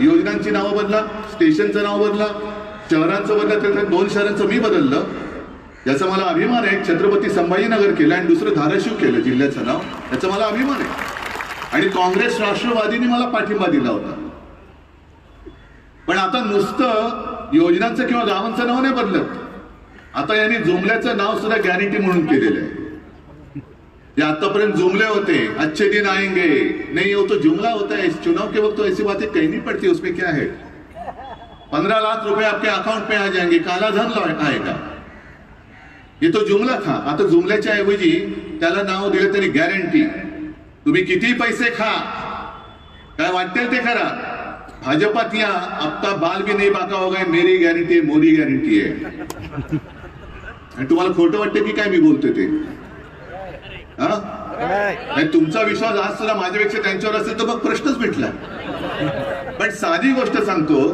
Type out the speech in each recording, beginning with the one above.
योजनांची नावं बदला स्टेशनचं नाव बदला शहरांचं बदला त्या दोन शहरांचं मी बदललं. याचा मला अभिमान आहे. छत्रपती संभाजीनगर केलं आणि दुसरं धाराशिव केलं जिल्ह्याचं नाव. याचा मला अभिमान आहे. आणि काँग्रेस राष्ट्रवादीने मला पाठिंबा दिला होता. पण आता नुसतं योजनांचं किंवा गावांचं नाव नाही बदलत. आता यांनी जुमल्याचं नाव सुद्धा गॅरंटी म्हणून केलेलं आहे. जे आतापर्यंत जुमले होते अच्छे दिन आएंगे नहीं वो तो जुमला होता है इस चुनाव के वक्त तो ऐसी बातें कहनी पड़ती उसमें क्या है? पंद्रह लाख रुपए आपके अकाउंट में आ जाएंगे काला धन आएगा। ये तो जुमला था आता जुमल्याच्या ऐवजी त्याला नाव दिलं तरी गॅरंटी तुम्ही किती पैसे खा? काय वाटते ते करा भाजपात या आपका बाल भी नहीं बाका होगा मेरी गॅरंटी आहे मोदी गॅरंटी आहे आणि तुम्हाला खोटं वाटतं की काय मी बोलतोय ते? हा? तुमचा विश्वास आज सुद्धा माझ्यापेक्षा त्यांच्यावर असेल तर मग प्रश्नच मिटला. पण साधी गोष्ट सांगतो.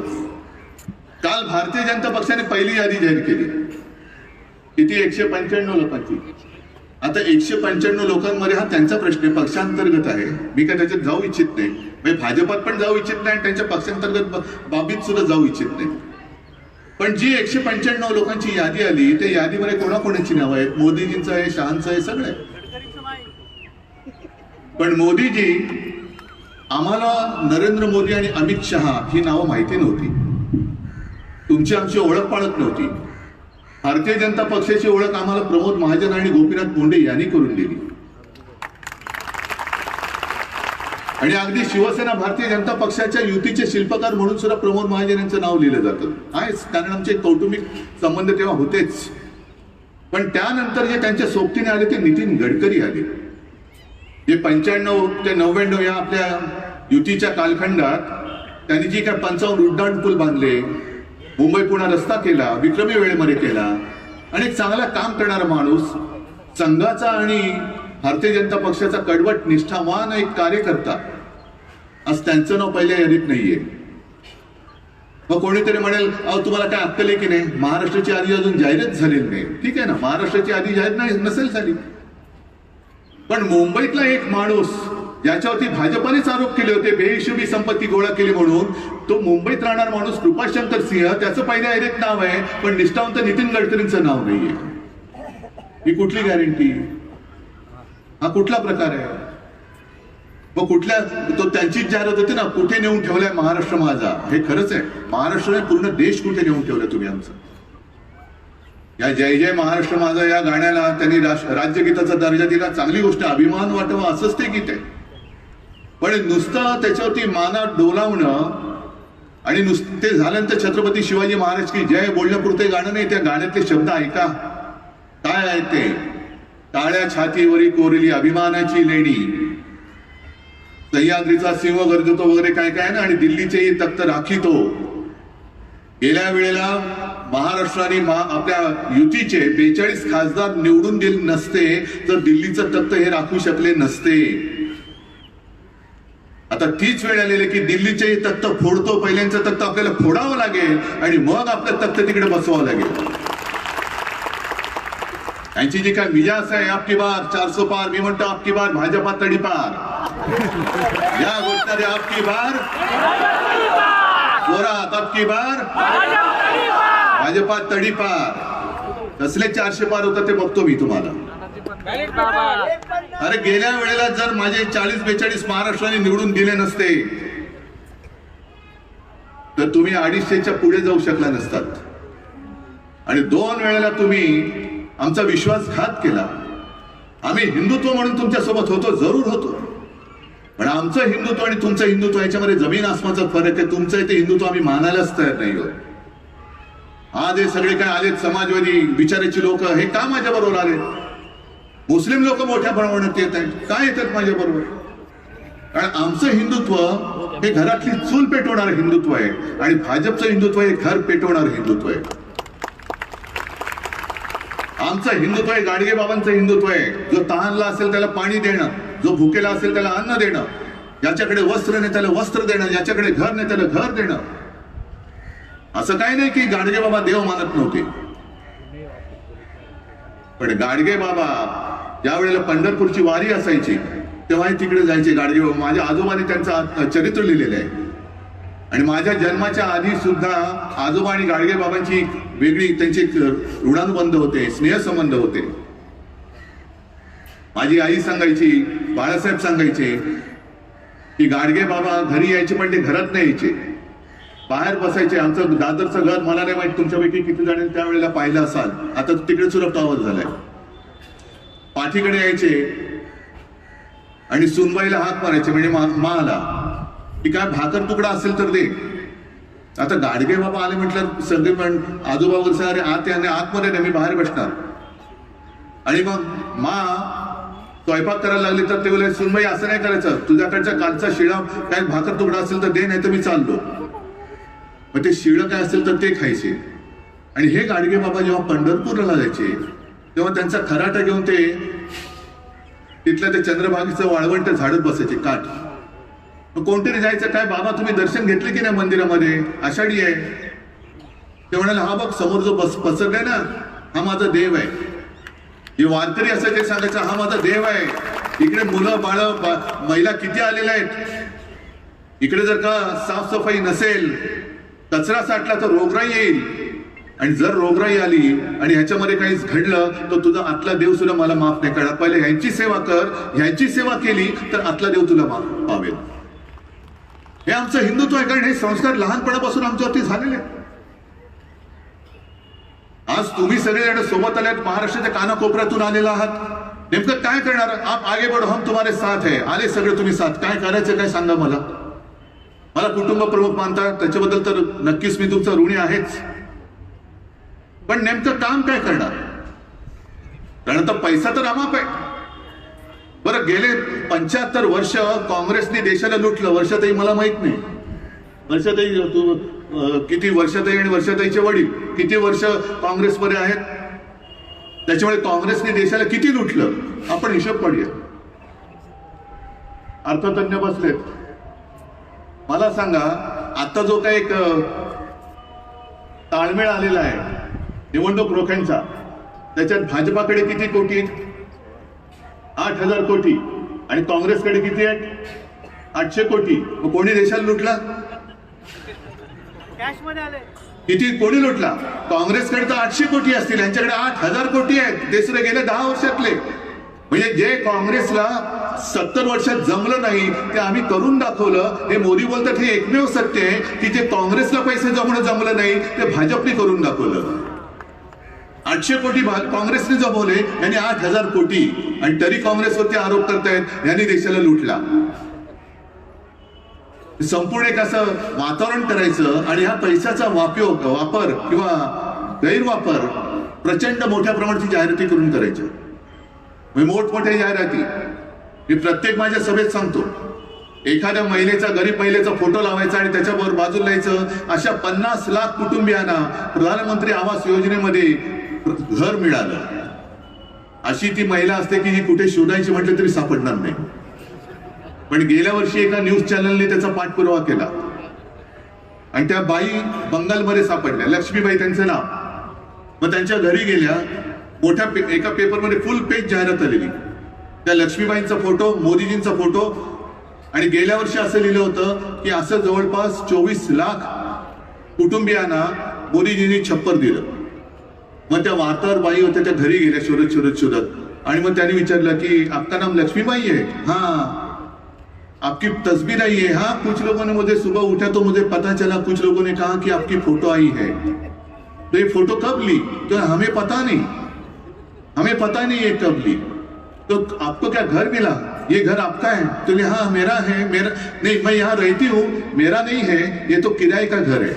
काल भारतीय जनता पक्षाने पहिली यादी जाहीर केली. किती? एकशे पंच्याण्णव लोकांची. आता एकशे पंच्याण्णव लोकांमध्ये हा त्यांचा प्रश्न आहे. पक्षांतर्गत आहे. मी काय त्याच्यात जाऊ इच्छित नाही. म्हणजे भाजपात पण जाऊ इच्छित नाही आणि त्यांच्या पक्षांतर्गत बाबीत सुद्धा जाऊ इच्छित नाही. पण जी एकशे पंच्याण्णव लोकांची यादी आली त्या यादीमध्ये कोणाकोणाची नावं आहेत? मोदीजींचं आहे शहांचं आहे सगळं आहे. पण मोदीजी आम्हाला नरेंद्र मोदी आणि अमित शहा ही नावं माहिती नव्हती. तुमची आमची ओळख पाळत नव्हती. भारतीय जनता पक्षाची ओळख आम्हाला प्रमोद महाजन आणि गोपीनाथ मुंडे यांनी करून दिली. आणि अगदी शिवसेना भारतीय जनता पक्षाच्या युतीचे शिल्पकार म्हणून सुद्धा प्रमोद महाजन यांचं नाव लिहिलं जातं. आहेच कारण आमचे कौटुंबिक संबंध तेव्हा होतेच. पण त्यानंतर जे त्यांच्या सोबतीने आले ते नितीन गडकरी आले. जे पंच्याण्णव ते नव्याण्णव या आपल्या युतीच्या कालखंडात त्यांनी जी काय पंचावन्न उड्डाण पूल बांधले मुंबई पुणा रस्ता केला विक्रमी वेळेमध्ये केला आणि एक चांगला काम करणारा माणूस संघाचा आणि भारतीय जनता पक्षाचा कडवट निष्ठावान एक कार्यकर्ता आज त्यांचं नाव पहिल्या यादीत नाहीये. मग कोणीतरी म्हणेल अहो तुम्हाला काय अक्कल आहे की नाही? महाराष्ट्राची यादी अजून जाहीरच झालेली नाही. ठीक आहे ना महाराष्ट्राची यादी जाहीर नाही नसेल झाली. पण मुंबईतला एक माणूस ज्याच्यावरती भाजपानेच आरोप केले होते बेहिशोबी संपत्ती गोळा केली म्हणून तो मुंबईत राहणार माणूस कृपाशंकर सिंह त्याचं पहिल्या एरेत नाव आहे पण निष्ठावंत नितीन गडकरींचं नाव नाहीये. ही कुठली गॅरंटी हा कुठला प्रकार आहे? मग कुठल्या तो त्यांचीच जाहिरात होती ना कुठे नेऊन ठेवलाय महाराष्ट्र माझा? हे खरंच आहे. महाराष्ट्र पूर्ण देश कुठे नेऊन ठेवलाय तुम्ही आमचं? या जय जय महाराष्ट्र माझा या गाण्याला त्यांनी राज्यगीताचा दर्जा दिला. चांगली गोष्ट अभिमान वाटावा असंच ते गीत आहे. पण नुसतं त्याच्यावरती माना डोलावणं आणि नुसते झाल्यानंतर छत्रपती शिवाजी महाराज की जय बोलण्यापुरते गाणं नाही. त्या गाण्यातले शब्द ऐका. काय आहे ते? टाळ्या छातीवरी कोरली अभिमानाची लेणी. सह्याद्रीचा सिंह गरजतो वगैरे काय काय ना आणि दिल्लीचेही तख्त राखीतो. गेल्या वेळेला महाराष्ट्राने महा- आपल्या युतीचे बेचाळीस खासदार निवडून दिले नसते तर दिल्लीचं तत्त हे राखू शकले नसते. आता तीच वेळ आलेली की दिल्लीचे तत्त फोडतो पहिल्यांचं तत्त आपल्याला फोडावं लागेल आणि मग आपलं तख्त तिकडे बसवावं लागेल. यांची जी काय मिजास आहे आपकी बार चारसो पार मी म्हणतो आपकी बार भाजपा तडीपार या गोष्टी आपकी बार जोरात आपकी बार भाजपा तडीपार. कसले चारशे पार होतं ते बघतो मी तुम्हाला. अरे गेल्या वेळेला जर माझे चाळीस बेचाळीस महाराष्ट्राने निवडून दिले नसते तर तुम्ही अडीचशेच्या पुढे जाऊ शकला नसतात. आणि दोन वेळेला तुम्ही आमचा विश्वासघात केला. आम्ही हिंदुत्व म्हणून तुमच्यासोबत होतो जरूर होतो. पण आमचं हिंदुत्व आणि तुमचं हिंदुत्व याच्यामध्ये जमीन आसमाचा फरक आहे. तुमचं इथे हिंदुत्व आम्ही मानायलाच तयार नाही आहोत. आज हे सगळे काय आलेत समाजवादी विचाराची लोक हे का माझ्या बरोबर आले मुस्लिम लोक मोठ्या प्रमाणात येत आहेत. काय येतात माझ्या बरोबर कारण आमचं हिंदुत्व हे घरातली चूल पेटवणार हिंदुत्व आहे आणि भाजपचं हिंदुत्व हे घर पेटवणार हिंदुत्व आहे. आमचं हिंदुत्व आहे गाडगे बाबांचं हिंदुत्व आहे. जो तहानला असेल त्याला पाणी देणं जो भुकेला असेल त्याला अन्न देणं ज्याच्याकडे वस्त्र नाही त्याला वस्त्र देणं ज्याच्याकडे घर नाही त्याला घर देणं. असं काही नाही की गाडगे बाबा देव मानत नव्हते. पण गाडगे बाबा ज्या वेळेला पंढरपूरची वारी असायची तेव्हाही तिकडे जायचे गाडगे बाबा. माझ्या आजोबाने त्यांचं चरित्र लिहिलेलं आहे. आणि माझ्या जन्माच्या आधी सुद्धा आजोबा आणि गाडगे बाबांची वेगळी त्यांचे ऋणानुबंध होते स्नेहसंबंध होते. माझी आई सांगायची बाळासाहेब सांगायचे की गाडगे बाबा घरी यायचे पण ते घरात नाही यायचे. बाहेर बसायचे आमचं दादरचं घर मला नाही माहीत तुमच्यापैकी किती जणांनी त्यावेळेला पाहिलं असाल. आता तिकडे सुद्धा आवाज झालाय. पाठीकडे यायचे आणि सुनबाईला हात मारायचे म्हणजे मा मा आला की काय भाकर तुकडा असेल तर दे. आता गाडगे बाबा आले म्हटलं सगळे पण आजोबा वगैरे अरे आत याने आतमध्ये नाही मी बाहेर बसणार. आणि मग मा स्वयंपाक करायला लागली तर ते बोले सुनबाई असं नाही करायचं. तुझ्याकडच्या कालचा शिळा काय भाकर तुकडा असेल तर दे नाही तर मी चाललो. मग ते शिळं काय असेल तर ते खायचे. आणि हे गाडगे बाबा जेव्हा पंढरपूरला जायचे तेव्हा त्यांचा खराटा घेऊन ते तिथल्या ते चंद्रभागेचं वाळवंट झाडत बसायचे काठ. मग कोणतरी जायचं काय बाबा तुम्ही दर्शन घेतले की नाही मंदिरामध्ये? आषाढी आहे. ते म्हणाले हा बघ समोर जो बस पसरलाय ना हा माझा देव आहे. हे वारकरी असं ते सांगायचं हा माझा देव आहे. इकडे मुलं बाळ महिला किती आलेल्या आहेत? इकडे जर का साफसफाई नसेल कचरा साठला तर रोगराई येईल. आणि जर रोगराई आली आणि ह्याच्यामध्ये काही घडलं तर तुझा आतला देव सुद्धा मला माफ नाही करणार. पहिले ह्यांची सेवा कर ह्यांची सेवा केली तर आतला देव तुला माफ पावेल. हे आमचं हिंदुत्व आहे कारण हे संस्कार लहानपणापासून आमच्यावरती झालेले आज तुम्ही सगळेजण सोबत आल्यात महाराष्ट्राच्या कानाकोपऱ्यातून आलेला आहात. नेमकं काय करणार? आप आगे बढो हम तुम्हारे साथ आहे आले सगळे तुम्ही साथ. काय करायचं काय सांगा मला? मला कुटुंब प्रमुख मानता त्याच्याबद्दल तर नक्कीच मी तुमचा ऋणी आहेच. पण नेमकं काम काय करणार? कारण तर पैसा तर अमाप आहे. बरं गेले पंच्याहत्तर वर्ष काँग्रेसने देशाला लुटलं. वर्षातही मला माहीत नाही. वर्षातही तू किती वर्षातही आणि वर्षाताईचे वडील किती वर्ष काँग्रेसमध्ये आहेत? त्याच्यामुळे काँग्रेसने देशाला किती लुटलं? आपण हिशोब काढूया. अर्थतज्ञ बसलेत. मला सांगा आता जो काही एक ताळमेळ आलेला आहे निवडणूक रोख्यांचा त्याच्यात भाजपाकडे किती कोटी आहेत? आठ हजार कोटी. आणि काँग्रेसकडे किती आहेत? आठशे कोटी. मग कोणी देशाला लुटला? किती? कोणी लुटला? काँग्रेसकडे तर आठशे कोटी असतील. यांच्याकडे आठ हजार कोटी आहेत. देसरे गेले दहा वर्षातले. म्हणजे जे काँग्रेसला सत्तर वर्षात जमलं नाही ते आम्ही करून दाखवलं. हे मोदी बोलतात हे एकमेव सत्य आहे. की जे काँग्रेसला पैसे जमणं जमलं नाही ते भाजपने करून दाखवलं. आठशे कोटी काँग्रेसने जमवले यांनी आठ हजार कोटी. आणि तरी काँग्रेसवरती आरोप करतायत यांनी देशाला लुटला. संपूर्ण एक असं वातावरण करायचं आणि ह्या पैशाचा वापयोग वापर किंवा गैरवापर प्रचंड मोठ्या प्रमाणाची जाहिराती करून करायच्या मी मोठमोठ्या जाहिराती. मी प्रत्येक माझ्या सभेत सांगतो एखाद्या महिलेचा गरीब महिलेचा फोटो लावायचा आणि त्याच्यावर बाजूला यायचं अशा पन्नास लाख कुटुंबियांना प्रधानमंत्री आवास योजनेमध्ये घर मिळालं. अशी ती महिला असते की जी कुठे शोधायची म्हटलं तरी सापडणार नाही. पण गेल्या वर्षी एका न्यूज चॅनलने त्याचा पाठपुरावा केला. आणि त्या बाई बंगालमध्ये सापडल्या. लक्ष्मीबाई त्यांचं नाव. मग त्यांच्या घरी गेल्या मोठ्या पे- एका पेपरमध्ये फुल पेज जाहिरात आलेली. त्या लक्ष्मीबाईंचा फोटो मोदीजींचा फोटो आणि गेल्या वर्षी असं लिहिलं होतं की असं जवळपास चोवीस लाख कुटुंबियांना मोदीजींनी छप्पर दिलं. मग त्या वार्ताहर बाई होत्या त्या घरी गेल्या शोधत शोधत शोधत. आणि मग त्यांनी विचारलं की आपका नाम लक्ष्मीबाई आहे हा. आपकी तस्वीर आई है? हाँ कुछ लोगों ने मुझे सुबह उठा तो मुझे पता चला कुछ लोगों ने कहा कि आपकी फोटो आई है. तो ये फोटो कब ली? तो हमें पता नहीं. हमें पता नहीं ये कब ली तो आपको क्या घर मिला? ये घर आपका है? तो बोले, हाँ मेरा है मेरा नहीं मैं यहाँ रहती हूँ मेरा नहीं है ये तो किराए का घर है।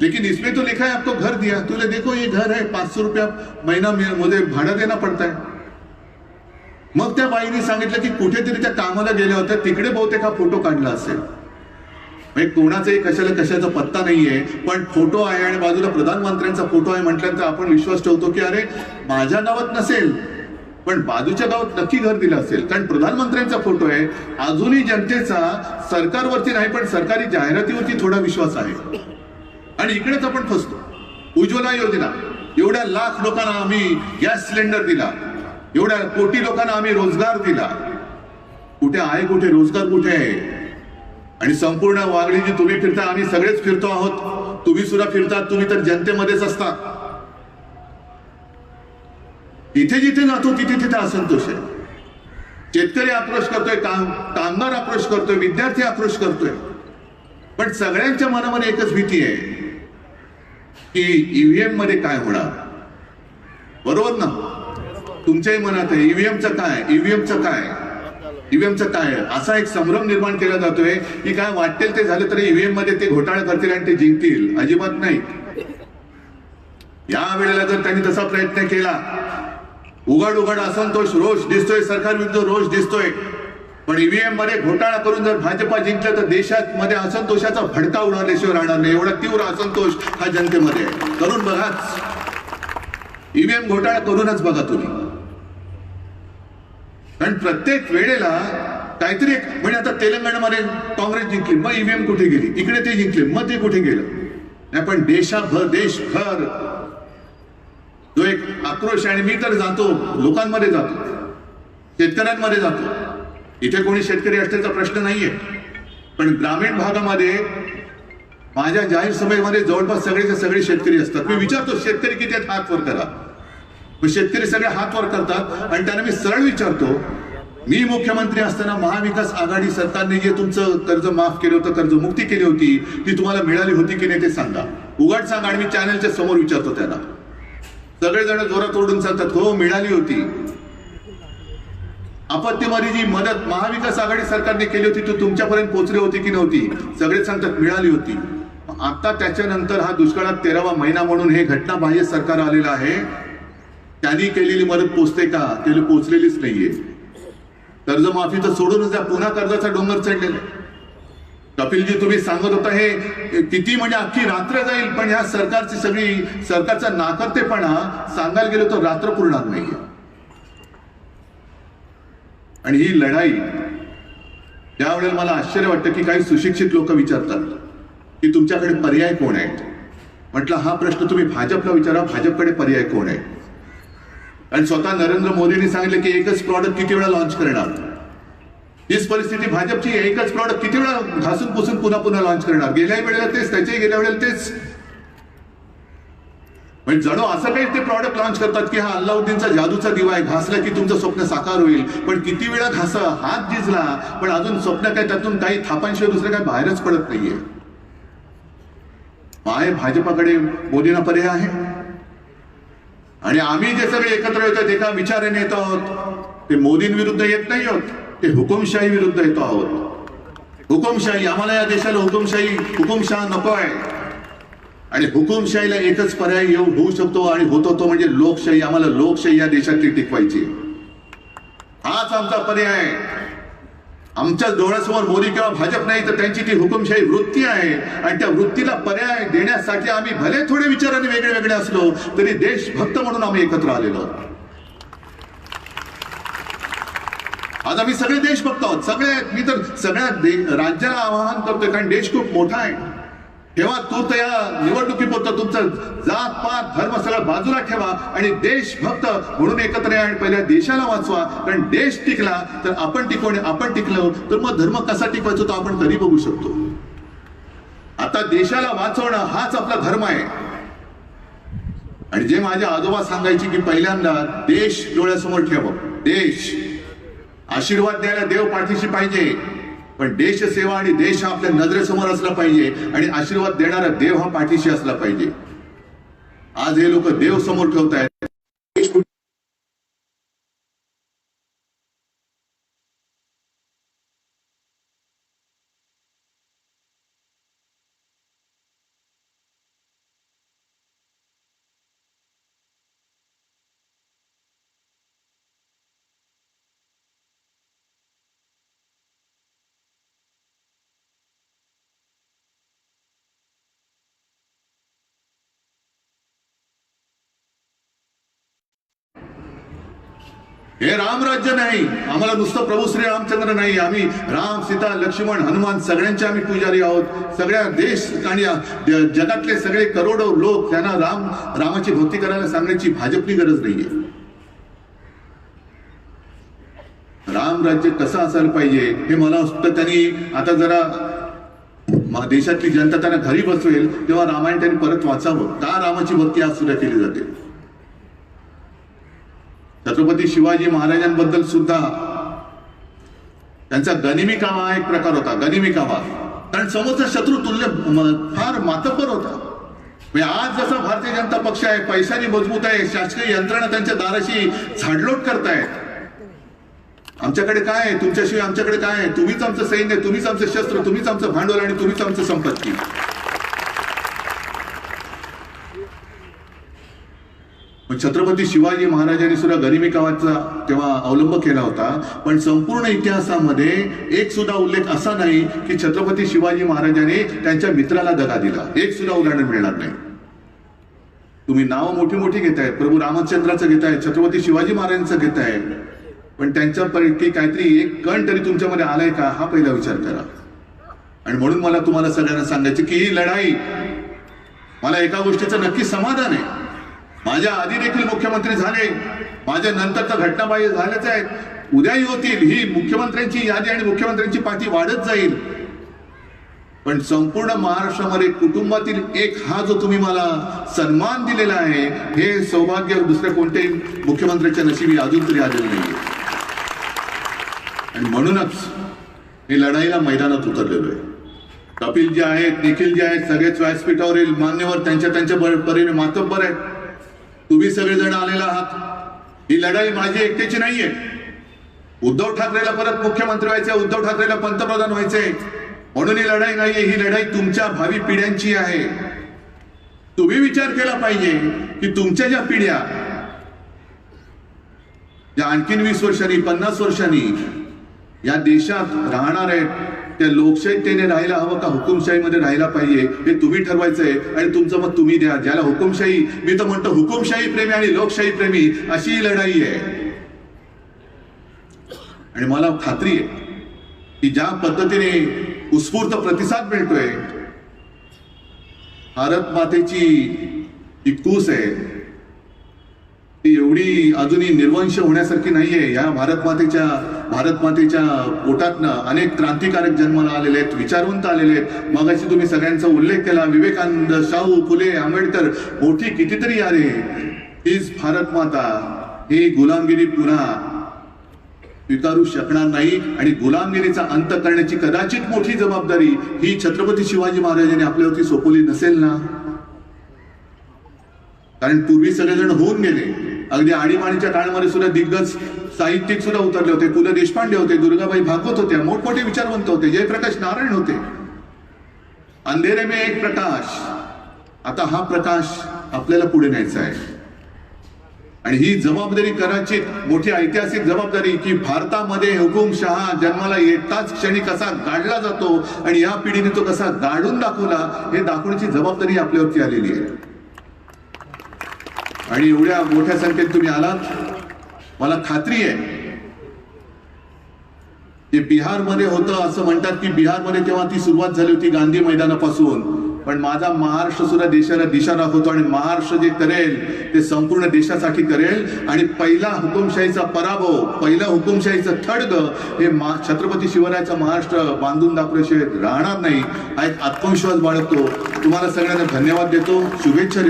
लेकिन इसमें तो लिखा है आपको घर दिया। तो बोले, देखो ये घर है पाच सौ रुपया महीना मुझे भाड़ा देना पड़ता है। मग त्या बाईने सांगितलं की कुठेतरी त्या कामाला गेल्या होत्या तिकडे बहुतेक हा फोटो काढला असेल. म्हणजे कोणाचाही कशाला कशाचा पत्ता नाहीये पण फोटो आहे आणि बाजूला प्रधानमंत्र्यांचा फोटो आहे म्हटल्यानंतर आपण विश्वास ठेवतो की अरे माझ्या गावात नसेल पण बाजूच्या गावात नक्की घर दिलं असेल. कारण प्रधानमंत्र्यांचा फोटो आहे अजूनही जनतेचा सरकारवरती नाही पण सरकारी जाहिरातीवरती थोडा विश्वास आहे. आणि इकडेच आपण फसतो. उज्ज्वला योजना. एवढ्या लाख लोकांना आम्ही गॅस सिलेंडर दिला. एवढ्या कोटी लोकांना आम्ही रोजगार दिला. कुठे आहे कुठे रोजगार कुठे आहे? आणि संपूर्ण वागणी जी तुम्ही फिरता आम्ही सगळेच फिरतो आहोत. तुम्ही सुद्धा फिरता तुम्ही तर जनतेमध्येच असता. इथे जिथे जातो तिथे तिथे असंतोष आहे. शेतकरी आक्रोश करतोय काम कामगार आक्रोश करतोय विद्यार्थी आक्रोश करतोय. पण सगळ्यांच्या मनामध्ये एकच भीती आहे की ईव्हीएममध्ये काय होणार? बरोबर ना? तुमच्याही मनात आहे ईव्हीएमचं काय? ईव्हीएमचं काय? ईव्हीएमचं काय? असा एक संभ्रम निर्माण केला जातोय की काय वाटेल ते झालं तरी ईव्हीएममध्ये ते घोटाळा करतील आणि ते जिंकतील. अजिबात नाही. या वेळेला जर त्यांनी तसा प्रयत्न केला उघड उघड असंतोष रोष दिसतोय सरकार विरुद्ध रोष दिसतोय. पण ईव्हीएममध्ये घोटाळा करून जर भाजपा जिंकलं तर देशात मध्ये असंतोषाचा भडका उडवल्याशिवाय राहणार नाही. एवढा तीव्र असंतोष हा जनतेमध्ये आहे. करून बघाच. ईव्हीएम घोटाळा करूनच बघा तुम्ही. कारण प्रत्येक वेळेला काहीतरी एक म्हणजे आता तेलंगणामध्ये काँग्रेस जिंकली मग ईव्हीएम कुठे गेली? इकडे ते जिंकले मग ते कुठे गेलं? नाही पण देशाभर देशभर जो एक आक्रोश आणि मी तर जातो लोकांमध्ये जातो शेतकऱ्यांमध्ये जातो. इथे कोणी शेतकरी असण्याचा प्रश्न नाहीये. पण ग्रामीण भागामध्ये माझ्या जाहीर सभेमध्ये जवळपास सगळेचे सगळे शेतकरी असतात. मी विचारतो शेतकरी किती हात वर करा. मग शेतकरी सगळे हात वर करतात आणि त्यांना मी सरळ विचारतो मी मुख्यमंत्री असताना महाविकास आघाडी सरकारने जे तुमचं कर्ज माफ केलं होतं कर्जमुक्ती केली होती ती तुम्हाला मिळाली होती की नाही ते सांगा. उघड सांगा आणि मी चॅनलच्या समोर विचारतो त्याला. सगळेजण जोरात ओरडून सांगतात हो मिळाली होती. आपत्तीमध्ये जी मदत महाविकास आघाडी सरकारने केली होती ती तुमच्यापर्यंत पोहोचली होती की नव्हती? सगळेच सांगतात मिळाली होती. आता त्याच्यानंतर हा दुष्काळात तेरावा महिना म्हणून हे घटनाबाह्य सरकार आलेलं आहे. त्यांनी केलेली मदत पोचते का? त्याला पोचलेलीच नाहीये. कर्जमाफी तर सोडूनच द्या. पुन्हा कर्जाचा डोंगर चढलेला कपिलजी तुम्ही सांगत होता हे किती म्हणजे अख्खी रात्र जाईल पण ह्या सरकारची सगळी सरकारचा नाकर्तेपणा सांगायला गेलो तर रात्र पुरणार नाहीये. आणि ही लढाई त्यावेळेला मला आश्चर्य वाटतं की काही सुशिक्षित लोक विचारतात की तुमच्याकडे पर्याय कोण आहेत? म्हटलं हा प्रश्न तुम्ही भाजपला विचारा. भाजपकडे पर्याय कोण आहे आणि स्वतः नरेंद्र मोदींनी सांगितलं की एकच प्रॉडक्ट किती वेळा लॉन्च करणार? हीच परिस्थिती भाजपची एकच प्रॉडक्ट किती वेळा घासून पुसून पुन्हा पुन्हा लॉन्च करणार? गेल्या वेळेला तेच त्याच्याही गेल्या वेळेला तेच. म्हणजे जणू असं काही ते प्रॉडक्ट लॉन्च करतात की हा अल्लाउद्दीनचा जादूचा दिवा आहे. घासला की तुमचं स्वप्न साकार होईल. पण किती वेळा घास हात झिजला पण अजून स्वप्न काय त्यातून काही थापांशिवाय दुसरं काय बाहेरच पडत नाहीये. आहे भाजपाकडे मोदींना पर्याय आहे. आणि आम्ही जे सगळे एकत्र येतो एका विचाराने येत आहोत ते मोदींविरुद्ध येत नाही आहोत ते हुकुमशाही विरुद्ध येतो आहोत. हुकुमशाही आम्हाला या देशाला हुकुमशाही हुकुमशाह नको आहे. आणि हुकुमशाहीला एकच पर्याय येऊ होऊ शकतो आणि होतो तो म्हणजे लोकशाही. आम्हाला लोकशाही या देशातली टिकवायची हाच आमचा पर्याय आमच्या डोळ्यासमोर मोदी किंवा भाजप नाही तर त्यांची ती हुकुमशाही वृत्ती आहे. आणि त्या वृत्तीला पर्याय देण्यासाठी आम्ही भले थोडे विचाराने वेगळे वेगळे असलो तरी देशभक्त म्हणून आम्ही एकत्र आलेलो आहोत. आज आम्ही सगळे देशभक्त आहोत. सगळे मी तर सगळ्या राज्याला आवाहन करतोय कारण देश खूप मोठा आहे. तेव्हा तू तर निवडणुकीपुरतं तुमचं जात पात धर्म सगळं बाजूला ठेवा आणि देशभक्त म्हणून एकत्र या आणि पहिल्या देशाला वाचवा. कारण देश टिकला तर आपण टिकू आणि आपण टिकलो तर मग धर्म कसा टिकवायचो तो आपण कधी बघू शकतो? आता देशाला वाचवणं हाच आपला धर्म आहे. आणि जे माझे आजोबा सांगायचे की पहिल्यांदा देश डोळ्यासमोर ठेव. देश. आशीर्वाद द्यायला देव पाठीशी पाहिजे. पण देश सेवा आणि देश हा आपल्या नजरेसमोर असला पाहिजे आणि आशीर्वाद देणारा देव हा पाठीशी असला पाहिजे. आज हे लोक देव समोर ठेवतायत. हे रामराज्य नाही. आम्हाला नुसतं प्रभू श्री रामचंद्र नाही. आम्ही राम सीता लक्ष्मण हनुमान सगळ्यांचे आम्ही पुजारी आहोत. सगळ्या देश आणि जगातले सगळे करोडो लोक त्यांना राम रामाची भक्ती करायला सांगण्याची भाजपनी गरज नाहीये. राम राज्य कसं असायला पाहिजे हे मला वाटतं त्यांनी आता जरा देशातली जनता त्यांना घरी बसवेल तेव्हा रामायण त्यांनी परत वाचावं. का रामाची भक्ती आज सुद्धा केली जाते? छत्रपती शिवाजी महाराजांबद्दल सुद्धा त्यांचा गनिमी कामा हा एक प्रकार होता गनिमी कामा कारण समोरचा शत्रू तुल्य फार मातब्बर होता. म्हणजे आज जसा भारतीय जनता पक्ष आहे पैशानी मजबूत आहे शासकीय यंत्रणा त्यांच्या दाराशी झाडलोट करतायत. आमच्याकडे काय आहे? तुमच्याशिवाय आमच्याकडे काय आहे? तुम्हीच आमचं सैन्य तुम्हीच आमचं शस्त्र तुम्हीच आमचं भांडवल आणि तुम्हीच आमचं संपत्ती. छत्रपती शिवाजी महाराजांनी सुद्धा गरिमी कावाचा तेव्हा अवलंब केला होता. पण संपूर्ण इतिहासामध्ये एक सुद्धा उल्लेख असा नाही की छत्रपती शिवाजी महाराजांनी त्यांच्या मित्राला दगा दिला. एक सुद्धा उदाहरण मिळणार नाही. तुम्ही नावं मोठी मोठी घेतायत. प्रभू रामचंद्राचं घेतायत छत्रपती शिवाजी महाराजांचं घेताय पण त्यांच्यापैकी काहीतरी एक कण तरी तुमच्यामध्ये आलाय का? हा पहिला विचार करा. आणि म्हणून मला तुम्हाला सगळ्यांना सांगायचं की ही लढाई मला एका गोष्टीचं नक्की समाधान आहे. माझ्या आधी देखील मुख्यमंत्री झाले. माझ्या नंतर तर घटनाबाह्य झाल्याच आहेत. उद्याही होतील. ही मुख्यमंत्र्यांची यादी आणि मुख्यमंत्र्यांची पाठी वाढत जाईल. पण संपूर्ण महाराष्ट्रामध्ये कुटुंबातील एक हा जो तुम्ही मला सन्मान दिलेला आहे हे सौभाग्य दुसऱ्या कोणत्याही मुख्यमंत्र्यांच्या नशिबी अजून तरी आलेलं नाही आणि म्हणूनच मी लढाईला मैदानात उतरलेलो आहे. कपिल जे आहेत निखिल जे आहेत सगळेच व्यासपीठावरील मान्यवर त्यांच्या त्यांच्या परीने मातब्बर आहेत. तुम्ही सगळेजण आलेला आहात. ही लढाई माझी एकट्याची नाहीये. उद्धव ठाकरेला परत मुख्यमंत्री व्हायचे उद्धव ठाकरेला पंतप्रधान व्हायचे. म्हणून ही लढाई नाहीये ही लढाई तुमच्या भावी पिढ्यांची आहे. तुम्ही विचार केला पाहिजे की तुमच्या ज्या पिढ्या ज्या आणखीन वीस वर्षांनी पन्नास वर्षांनी या देशात राहणार आहेत त्या लोकशाहीतेने राहायला हवं का हुकुमशाहीमध्ये राहायला पाहिजे हे तुम्ही ठरवायचं आहे आणि तुमचं मत तुम्ही द्या. ज्याला हुकुमशाही मी तर म्हणतो हुकुमशाही प्रेमी आणि लोकशाही प्रेमी अशी ही लढाई आहे. आणि मला खात्री आहे की ज्या पद्धतीने उत्स्फूर्त प्रतिसाद मिळतोय भारत मातेची जी कूस आहे. ती एवढी अजूनही निर्वंश होण्यासारखी नाहीये. या भारत मातेच्या भारत मातेच्या पोटातनं अनेक क्रांतिकारक जन्माला आलेले आहेत विचारवंत आलेले आहेत. मगाशी तुम्ही सगळ्यांचा उल्लेख केला विवेकानंद शाहू फुले आंबेडकर मोठी कितीतरी आले हीच भारत माता ही गुलामगिरी पुन्हा स्वीकारू शकणार नाही आणि गुलामगिरीचा अंत करण्याची कदाचित मोठी जबाबदारी ही छत्रपती शिवाजी महाराजांनी आपल्यावरती सोपवली नसेल ना? कारण पूर्वी सगळेजण होऊन गेले. अगदी आणीबाणीच्या काळामध्ये सुद्धा दिग्गज साहित्यिक सुद्धा उतरले होते. पु ल देशपांडे होते दुर्गाबाई भागवत होत्या मोठमोठे विचारवंत होते. जयप्रकाश नारायण होते. अंधेरे में एक प्रकाश. आता हा प्रकाश आपल्याला पुढे न्यायचा आहे. आणि ही जबाबदारी कदाचित मोठी ऐतिहासिक जबाबदारी की भारतामध्ये हुकुमशहा जन्माला येताच क्षणी कसा गाडला जातो आणि या पिढीने तो कसा गाडून दाखवला हे दाखवण्याची जबाबदारी आपल्यावरती आलेली आहे. आणि एवढ्या मोठ्या संख्येत तुम्ही आलात मला खात्री आहे ते बिहारमध्ये होतं असं म्हणतात की बिहारमध्ये तेव्हा ती सुरुवात झाली होती गांधी मैदानापासून. पण माझा महाराष्ट्र सुद्धा देशाला दिशा दाखवतो आणि महाराष्ट्र जे करेल ते संपूर्ण देशासाठी करेल. आणि पहिला हुकुमशाहीचा पराभव पहिला हुकुमशाहीचं थडग हे मा छत्रपती शिवरायाचा महाराष्ट्र बांधून दाखवल्याशिवाय राहणार नाही. हा एक आत्मविश्वास बाळगतो. तुम्हाला सगळ्यांना धन्यवाद देतो. शुभेच्छा देतो.